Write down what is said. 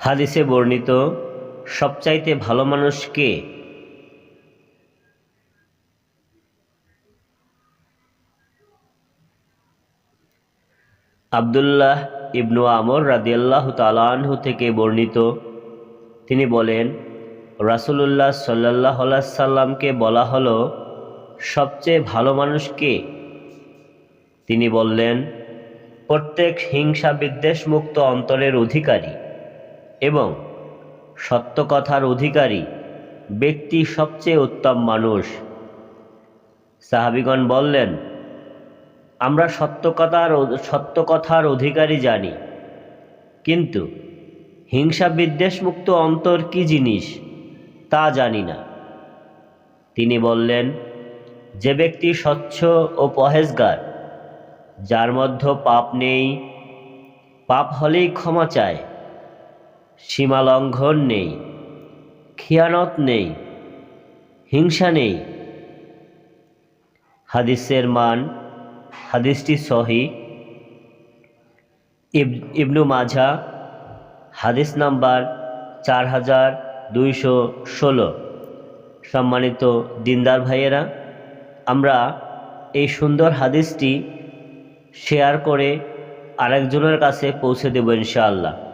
হাদিসে বর্ণিত, সবচাইতে ভালো মানুষ কে? আবদুল্লাহ ইবনু আমর রাদিয়াল্লাহ তালাহু থেকে বর্ণিত, তিনি বলেন, রাসুলুল্লাহ সাল্লাহ সাল্লামকে বলা হলো, সবচেয়ে ভালো মানুষ কে? তিনি বললেন, প্রত্যেক হিংসা বিদ্বেষ মুক্ত অন্তরের অধিকারী। এবং সত্য কথার অধিকারী, ব্যক্তি সবচেয়ে উত্তম মানুষ। সাহাবিগণ বললেন, আমরা সত্য কথার সত্য কথার অধিকারী জানি, কিন্তু হিংসা বিদ্বেষমুক্ত অন্তর কি জিনিস, তা জানি না। তিনি বললেন, যে ব্যক্তি স্বচ্ছ ও পহেজগার যার মধ্যে পাপ নেই, পাপ হলেই ক্ষমা চায় সীমা লঙ্ঘন নেই, খিয়ানত নেই, হিংসা নেই। হাদিসের মান, হাদিসটি সহি। ইব- ইবনু মাঝা হাদিস নাম্বার চার হাজার দুইশো ষোলো। সম্মানিত দিনদার ভাইয়েরা, আমরা এই সুন্দর হাদিসটি শেয়ার করে আরেকজনের কাছে পৌঁছে দেব ইনশাআল্লাহ।